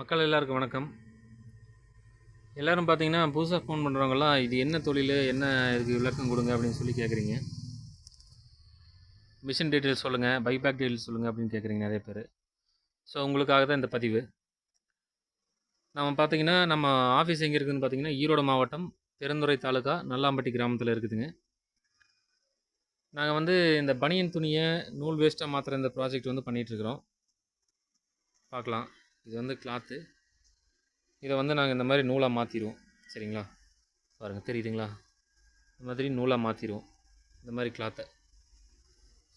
மக்கள் எல்லாருக்கும் வணக்கம். எல்லோரும் பார்த்தீங்கன்னா புதுசாக ஃபோன் பண்ணுறவங்கலாம் இது என்ன தொழில் என்ன இதுக்கு விளக்கம் கொடுங்க அப்படின்னு சொல்லி கேட்குறீங்க மிஷின் டீட்டெயில்ஸ் சொல்லுங்கள் பைபேக் டீட்டெயில்ஸ் சொல்லுங்கள் அப்படின்னு கேட்குறீங்க நிறைய பேர். ஸோ உங்களுக்காக தான் இந்த பதிவு. நம்ம பார்த்தீங்கன்னா நம்ம ஆஃபீஸ் எங்கே இருக்குதுன்னு பார்த்தீங்கன்னா ஈரோடு மாவட்டம் பெருந்துறை தாலுக்கா நல்லாம்பட்டி கிராமத்தில் இருக்குதுங்க. நாங்கள் வந்து இந்த பனியன் துணியை நூல் வேஸ்ட்டாக மாற்றுற இந்த ப்ராஜெக்ட் வந்து பண்ணிகிட்ருக்குறோம் பார்க்கலாம் இது வந்து கிளாத்து இதை வந்து நாங்கள் இந்த மாதிரி நூலாக மாற்றிடுவோம் சரிங்களா? பாருங்கள் தெரியுதுங்களா? இந்த மாதிரி நூலாக மாற்றிடுவோம் இந்த மாதிரி கிளாத்தை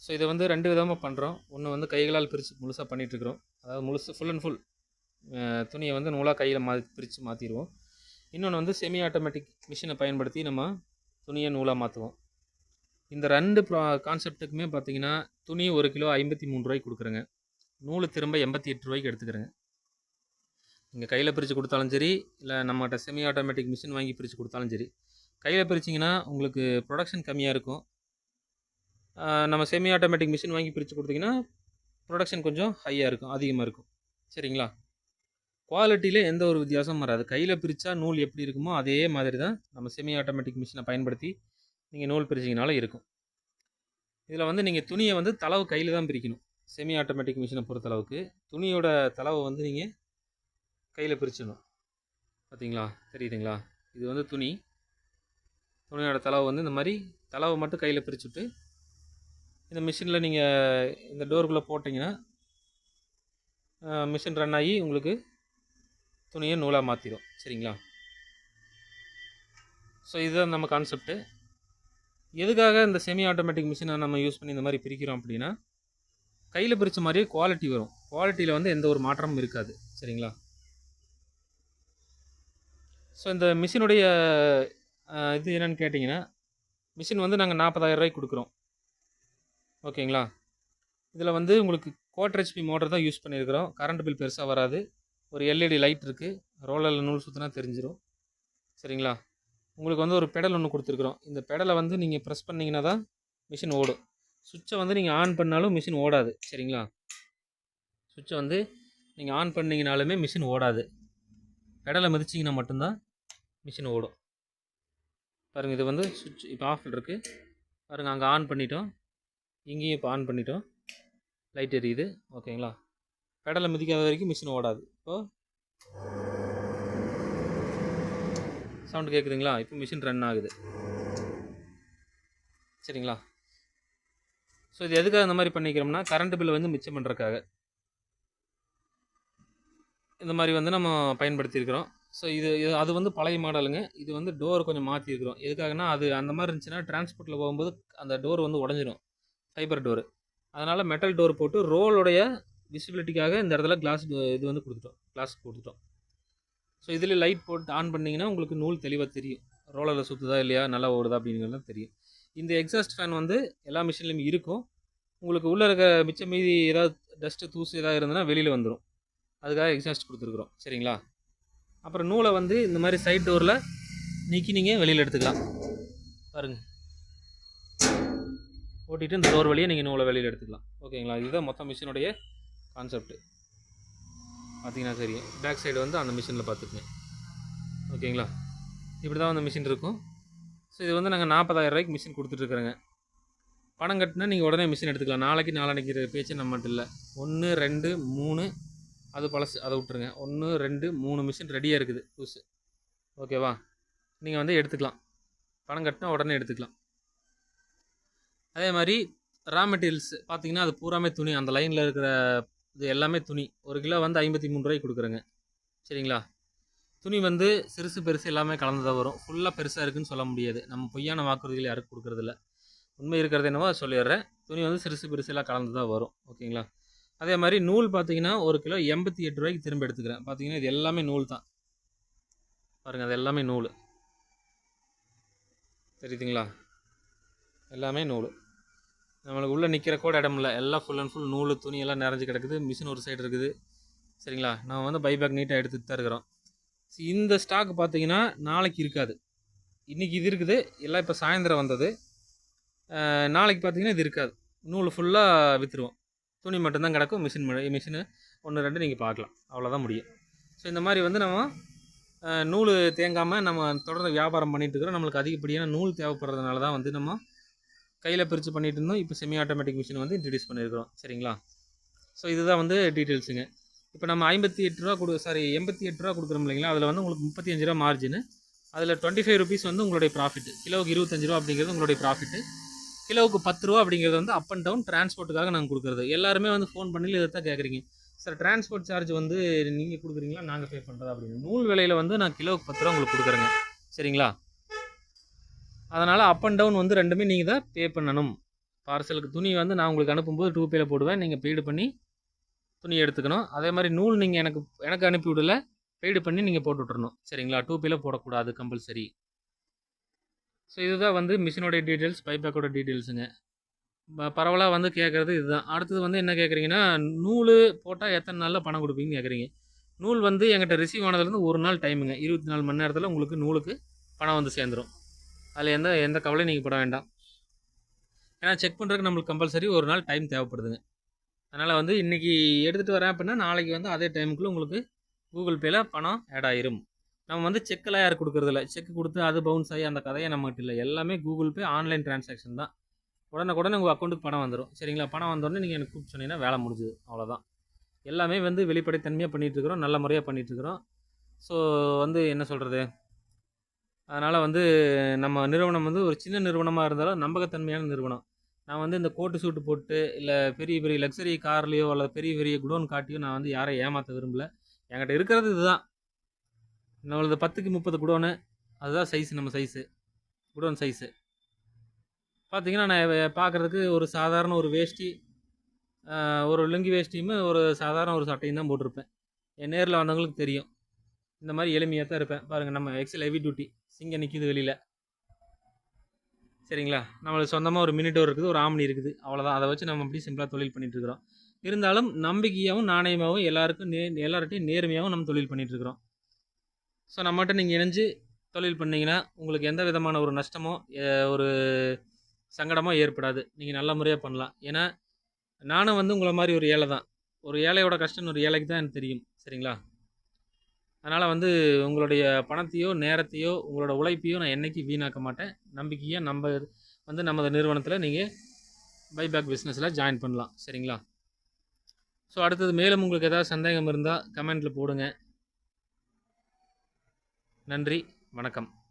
ஸோ இதை வந்து ரெண்டு விதமாக பண்ணுறோம் ஒன்று வந்து கைகளால் பிரித்து முழுசாக பண்ணிகிட்ருக்குறோம் அதாவது முழுசு ஃபுல் அண்ட் ஃபுல் துணியை வந்து நூலாக கையில் மா பிரித்து மாற்றிடுவோம் இன்னொன்று வந்து செமி ஆட்டோமேட்டிக் மிஷினை பயன்படுத்தி நம்ம துணியை நூலாக மாற்றுவோம் இந்த ரெண்டு ப்ரா கான்செப்ட்டுக்குமே பார்த்தீங்கன்னா துணி ஒரு கிலோ ஐம்பத்தி மூணு ரூபாய்க்கு கொடுக்குறேங்க. நூல் திரும்ப எண்பத்தி எட்டு ரூபாய்க்கு எடுத்துக்கிறேங்க. நீங்கள் கையில் பிரித்து கொடுத்தாலும் சரி இல்லை நம்மகிட்ட செமி ஆட்டோமேட்டிக் மிஷின் வாங்கி பிரித்து கொடுத்தாலும் சரி கையில் பிரிச்சிங்கன்னா உங்களுக்கு ப்ரொடக்ஷன் கம்மியாக இருக்கும். நம்ம செமி ஆட்டோமேட்டிக் மிஷின் வாங்கி பிரித்து கொடுத்தீங்கன்னா ப்ரொடக்ஷன் கொஞ்சம் ஹையாக இருக்கும் அதிகமாக இருக்கும். சரிங்களா? குவாலிட்டியில் எந்த ஒரு வித்தியாசமும் வராது. கையில் பிரித்தா நூல் எப்படி இருக்குமோ அதே மாதிரி தான் நம்ம செமி ஆட்டோமேட்டிக் மிஷினை பயன்படுத்தி நீங்கள் நூல் பிரிச்சிங்கனால இருக்கும். இதில் வந்து நீங்கள் துணியை வந்து தளவு கையில் தான் பிரிக்கணும். செமி ஆட்டோமேட்டிக் மிஷினை பொறுத்தளவுக்கு. துணியோட தளவை வந்து நீங்கள் கையில் பிரிச்சிடணும். பார்த்தீங்களா தெரியுதுங்களா? இது வந்து துணி. துணியோட தளவை வந்து இந்த மாதிரி தளவை மட்டும் கையில் பிரிச்சுட்டு இந்த மிஷினில் நீங்கள் இந்த டோருக்குள்ளே போட்டிங்கன்னா மிஷின் ரன் ஆகி உங்களுக்கு துணியை நூலாக மாற்றிடும் சரிங்களா? ஸோ இதுதான் நம்ம கான்செப்ட்டு எதுக்காக இந்த செமி ஆட்டோமேட்டிக் மிஷினை நம்ம யூஸ் பண்ணி இந்த மாதிரி பிரிக்கிறோம் அப்படின்னா கையில் பிரித்த மாதிரியே குவாலிட்டி வரும். குவாலிட்டியில் வந்து எந்த ஒரு மாற்றமும் இருக்காது. சரிங்களா? ஸோ இந்த மிஷினுடைய இது என்னென்னு கேட்டிங்கன்னா மிஷின் வந்து நாங்கள் நாற்பதாயிரம் ரூபாய்க்கு கொடுக்குறோம். ஓகேங்களா? இதில் வந்து உங்களுக்கு குவார்டர் ஹெச்பி மோட்டர் தான் யூஸ் பண்ணியிருக்கிறோம் கரண்ட் பில் பெருசாக வராது. ஒரு எல்இடி லைட் இருக்குது ரோலரில் நூல் சுற்றினா தெரிஞ்சிடும் சரிங்களா? உங்களுக்கு வந்து ஒரு பெடல் ஒன்று கொடுத்துருக்குறோம். இந்த பெடலை வந்து நீங்கள் ப்ரெஸ் பண்ணிங்கன்னா தான் மிஷின் ஓடும். சுவிட்சை வந்து நீங்கள் ஆன் பண்ணாலும் மிஷின் ஓடாது. சரிங்களா? சுவிட்சை வந்து நீங்கள் ஆன் பண்ணிங்கனாலுமே மிஷின் ஓடாது. பெடலை மிதிச்சிங்கன்னா மட்டும்தான் மிஷின் ஓடும். பாருங்கள் இது வந்து சுவிட்ச் இப்போ ஆஃபில் இருக்குது பாருங்கள் அங்கே ஆன் பண்ணிட்டோம். இங்கேயும் இப்போ ஆன் பண்ணிட்டோம். லைட் எரியுது. ஓகேங்களா? பெடலை மிதிக்காத வரைக்கும் மிஷின் ஓடாது. இப்போது சவுண்டு கேட்குதுங்களா இப்போ மிஷின் ரன் ஆகுது. சரிங்களா? ஸோ இது எதுக்காக இந்த மாதிரி பண்ணிக்கிறோம்னா கரண்ட் பில் வந்து மிச்சம் பண்ணுறதுக்காக இந்த மாதிரி வந்து நம்ம பயன்படுத்தியிருக்கிறோம். ஸோ இது இது அது வந்து பழைய மாடலுங்க. இது வந்து டோர் கொஞ்சம் மாற்றிருக்கிறோம் எதுக்காகனா அது அந்த மாதிரி இருந்துச்சுன்னா டிரான்ஸ்போர்ட்டில் போகும்போது அந்த டோர் வந்து உடஞ்சிரும். ஃபைபர் டோரு அதனால் மெட்டல் டோர் போட்டு ரோலுடைய விசிபிலிட்டிக்காக இந்த இடத்துல கிளாஸ் இது வந்து கொடுத்துட்டோம். கிளாஸ் கொடுத்துட்டோம். ஸோ இதில் லைட் போட்டு ஆன் பண்ணிங்கன்னா உங்களுக்கு நூல் தெளிவாக தெரியும். ரோலரில் சுற்றுதா இல்லையா நல்லா ஓடுதா அப்படிங்கிறது தெரியும். இந்த எக்ஸாஸ்ட் ஃபேன் வந்து எல்லா மிஷின்லையும் இருக்கும். உங்களுக்கு உள்ளே இருக்க மிச்சம் மீதி ஏதாவது டஸ்ட்டு தூசு ஏதாவது இருந்ததுன்னா வெளியில் வந்துடும் அதுக்காக எக்ஸாஸ்ட் கொடுத்துருக்குறோம். சரிங்களா? அப்புறம் நூலை வந்து இந்த மாதிரி சைட் டோரில் நீக்கி நீங்கள் வெளியில் எடுத்துக்கலாம். பாருங்கள் ஓட்டிட்டு இந்த டோர் வழியே நீங்கள் நூலை வெளியில் எடுத்துக்கலாம். ஓகேங்களா? இதுதான் மொத்த மிஷினுடைய கான்செப்ட் பார்த்தீங்கன்னா சரி பேக் சைடு வந்து அந்த மிஷினில் பார்த்துக்குங்க ஓகேங்களா? இப்படி தான் அந்த மிஷின் இருக்கும். ஸோ இது வந்து நாங்கள் நாற்பதாயிரம் ரூபாய்க்கு மிஷின் கொடுத்துட்ருக்குறோங்க பணம் கட்டினா நீங்கள் உடனே மிஷின் எடுத்துக்கலாம். நாளைக்கு நாளானைக்கு பேச்சு நம்மகிட்ட இல்லை. ஒன்று ரெண்டு மூணு அது பழசு அதை விட்டுருங்க. ஒன்று ரெண்டு மூணு மிஷின் ரெடியாக இருக்குது புதுசு. ஓகேவா நீங்கள் வந்து எடுத்துக்கலாம். பணம் கட்டினா உடனே எடுத்துக்கலாம். அதே மாதிரி ரா மெட்டீரியல்ஸ் பார்த்தீங்கன்னா அது பூராமே துணி. அந்த லைனில் இருக்கிற இது எல்லாமே துணி. ஒரு கிலோ வந்து ஐம்பத்தி மூணு ரூபாய்க்கு கொடுக்குறேங்க. சரிங்களா? துணி வந்து சிறுசு பெருசு எல்லாமே கலந்ததாக வரும். ஃபுல்லாக பெருசாக இருக்குதுன்னு சொல்ல முடியாது. நம்ம பொய்யான வாக்குறுதிகள் யாருக்கும் கொடுக்குறதில்ல. உண்மை இருக்கிறது என்னவோ அதை சொல்லிடுறேன். துணி வந்து சிறுசு பெருசு எல்லாம் கலந்து தான் வரும். ஓகேங்களா அதே மாதிரி நூல் பார்த்தீங்கன்னா ஒரு கிலோ எண்பத்தி எட்டு ரூபாய்க்கு திரும்ப எடுத்துக்கிறேன். பார்த்தீங்கன்னா இது எல்லாமே நூல் தான். பாருங்கள் அது எல்லாமே நூல். தெரியுதுங்களா? எல்லாமே நூல். நம்மளுக்கு உள்ளே நிற்கிற கூட இடம் இல்லை. எல்லாம் ஃபுல் அண்ட் ஃபுல் நூல் துணி எல்லாம் நிறைஞ்சு கிடக்குது. மிஷின் ஒரு சைடு இருக்குது. சரிங்களா? நம்ம வந்து பைபேக் நீட்டாக எடுத்துகிட்டு தான் இருக்கிறோம். இந்த ஸ்டாக் பார்த்தீங்கன்னா நாளைக்கு இருக்காது. இன்றைக்கி இது இருக்குது. எல்லாம் இப்போ சாயந்தரம் வந்தது. நாளைக்கு பார்த்தீங்கன்னா இது இருக்காது. நூல் ஃபுல்லாக விற்றுருவோம் துணி மட்டும்தான் கிடக்கும் மிஷின் மிஷினு ஒன்று ரெண்டு நீங்கள் பார்க்கலாம். அவ்வளோதான் முடியும். ஸோ இந்த மாதிரி வந்து நம்ம நூல் தேங்காமல் நம்ம தொடர்ந்து வியாபாரம் பண்ணிகிட்டு இருக்கிறோம். நம்மளுக்கு அதிகப்படியான நூல் தேவைப்படுறதுனால தான் வந்து நம்ம கையில் பிரித்து பண்ணிகிட்டு இருந்தோம். இப்போ செமி ஆட்டோமேட்டிக் மிஷின் வந்து இன்ட்ரடியூஸ் பண்ணியிருக்கிறோம் சரிங்களா? ஸோ இதுதான் வந்து டீட்டெயில்ஸுங்க இப்போ நம்ம ஐம்பத்தி எட்டு ரூபா கொடு சாரி எண்பத்தி எட்டு ரூபா கொடுக்குறோம் இல்லைங்களா? அதில் வந்து உங்களுக்கு முப்பத்தி அஞ்சு ரூபா மார்ஜின் அதில் டுவெண்ட்டி ஃபைவ் ருபீஸ் வந்து உங்களுடைய ப்ராஃபிட் கிலோவுக்கு இருபத்தஞ்சு ரூபா அப்படிங்கிறது உங்களுடைய ப்ராஃபிட்டு கிலோவுக்கு பத்து ரூபா அப்படிங்கிறது வந்து அப் அண்ட் டவுன் டிரான்ஸ்போர்ட்டுக்காக நாங்கள் கொடுக்குறது. எல்லாருமே வந்து ஃபோன் பண்ணி இதை தான் கேட்குறீங்க சார் டிரான்ஸ்போர்ட் சார்ஜ் வந்து நீங்கள் கொடுக்குறீங்களா? நாங்கள் பே பண்ணுறதா அப்படின்னு. நூல் விலையில் வந்து நான் கிலோவுக்கு பத்து ரூபா உங்களுக்கு கொடுக்குறேங்க. சரிங்களா? அதனால் அப் அண்ட் டவுன் வந்து ரெண்டுமே நீங்கள் தான் பே பண்ணணும். பார்சலுக்கு துணி வந்து நான் உங்களுக்கு அனுப்பும்போது டூ பேல போடுவேன். நீங்கள் பெய்டு பண்ணி துணி எடுத்துக்கணும். அதே மாதிரி நூல் நீங்கள் எனக்கு எனக்கு அனுப்பி விடல பெய்டு பண்ணி நீங்கள் போட்டு விட்றணும் சரிங்களா? டூ பேல போடக்கூடாது கம்பல்சரி ஸோ இதுதான் வந்து மிஷினோடைய டீட்டெயில்ஸ் பைபேக்கோட டீட்டெயில்ஸுங்க பரவலாக வந்து கேட்குறது இதுதான். அடுத்தது வந்து என்ன கேட்குறீங்கன்னா நூல் போட்டால் எத்தனை நாளில் பணம் கொடுப்பீங்கன்னு கேட்குறீங்க நூல் வந்து எங்கிட்ட ரிசீவ் ஆனதுலேருந்து ஒரு நாள் டைமுங்க இருபத்தி நாலு மணி நேரத்தில் உங்களுக்கு நூலுக்கு பணம் வந்து சேர்ந்துடும் அதில் எந்த எந்த கவலையும் நீங்கள் பட வேண்டாம். ஏன்னா செக் பண்ணுறதுக்கு நம்மளுக்கு கம்பல்சரி ஒரு நாள் டைம் தேவைப்படுதுங்க. அதனால் வந்து இன்றைக்கி எடுத்துகிட்டு வரேன் அப்படின்னா நாளைக்கு வந்து அதே டைமுக்குள்ளே உங்களுக்கு கூகுள் பேயில் பணம் ஆட் ஆயிரும். நம்ம வந்து செக்கெல்லாம் யார் கொடுக்குறதில்ல. செக் கொடுத்து அது பவுன்ஸ் ஆகி அந்த கதையை நம்மகிட்ட இல்லை. எல்லாமே கூகுள் பே ஆன்லைன் டிரான்சாக்ஷன் தான். உடனுக்குடனே உங்கள் அக்கௌண்ட்டுக்கு பணம் வந்துடும் சரிங்களா? பணம் வந்தோடனே நீங்கள் எனக்கு கூப்பிட்டு சொன்னீங்கன்னா வேலை முடிஞ்சுது. அவ்வளோதான் எல்லாமே வந்து வெளிப்படைத்தன்மையாக பண்ணிகிட்ருக்குறோம் நல்ல முறையாக பண்ணிகிட்ருக்குறோம் ஸோ வந்து என்ன சொல்கிறது அதனால் வந்து நம்ம நிறுவனம் வந்து ஒரு சின்ன நிறுவனமாக இருந்தாலும் நம்பகத்தன்மையான நிறுவனம். நான் வந்து இந்த கோட்டு சூட்டு போட்டு இல்லை பெரிய பெரிய லக்ஸரி கார்லேயோ அல்லது பெரிய பெரிய குடோன் காட்டியோ நான் வந்து யாரையும் ஏமாற்ற விரும்பல. என்கிட்ட இருக்கிறது இதுதான். நம்மளது பத்துக்கு முப்பது குடோனு அதுதான் சைஸ் நம்ம சைஸு குடோன் சைஸு பார்த்தீங்கன்னா நான் பார்க்குறதுக்கு ஒரு சாதாரண ஒரு வேஷ்டி ஒரு லுங்கி வேஷ்டியும் ஒரு சாதாரண ஒரு சட்டையும் தான் போட்டிருப்பேன். என் நேரில் வந்தவங்களுக்கு தெரியும். இந்த மாதிரி எளிமையாக தான் இருப்பேன். பாருங்கள் நம்ம எக்ஸல் ஹெவி டியூட்டி சிங்க நிற்கிது வெளியில். சரிங்களா? நம்மளுக்கு சொந்தமாக ஒரு மினி டோர் இருக்குது ஒரு ஆம்னி இருக்குது. அவ்வளோதான் அதை வச்சு நம்ம அப்படி சிம்பிளாக தொழில் பண்ணிகிட்ருக்குறோம் இருந்தாலும் நம்பிக்கையாகவும் நாணயமாகவும் எல்லாருக்கும் நே எல்லார்ட்டையும் நேர்மையாகவும் நம்ம தொழில் பண்ணிகிட்ருக்குறோம் ஸோ நம்மகிட்ட நீங்கள் இணைஞ்சு தொழில் பண்ணிங்கன்னா உங்களுக்கு எந்த விதமான ஒரு நஷ்டமோ ஒரு சங்கடமோ ஏற்படாது. நீங்கள் நல்ல முறையாக பண்ணலாம். ஏன்னா நானும் வந்து உங்களை மாதிரி ஒரு ஏழை தான். ஒரு ஏழையோட கஷ்டம் ஒரு ஏழைக்கு தான் எனக்கு தெரியும். சரிங்களா? அதனால் வந்து உங்களுடைய பணத்தையோ நேரத்தையோ உங்களோட உழைப்பையோ நான் என்றைக்கு வீணாக்க மாட்டேன். நம்பிக்கையாக நம்ம வந்து நமது நிறுவனத்தில் நீங்கள் பைபேக் பிஸ்னஸில் ஜாயின் பண்ணலாம். சரிங்களா? ஸோ அடுத்தது மேலும் உங்களுக்கு ஏதாவது சந்தேகம் இருந்தால் கமெண்ட்டில் போடுங்க. நன்றி வணக்கம்.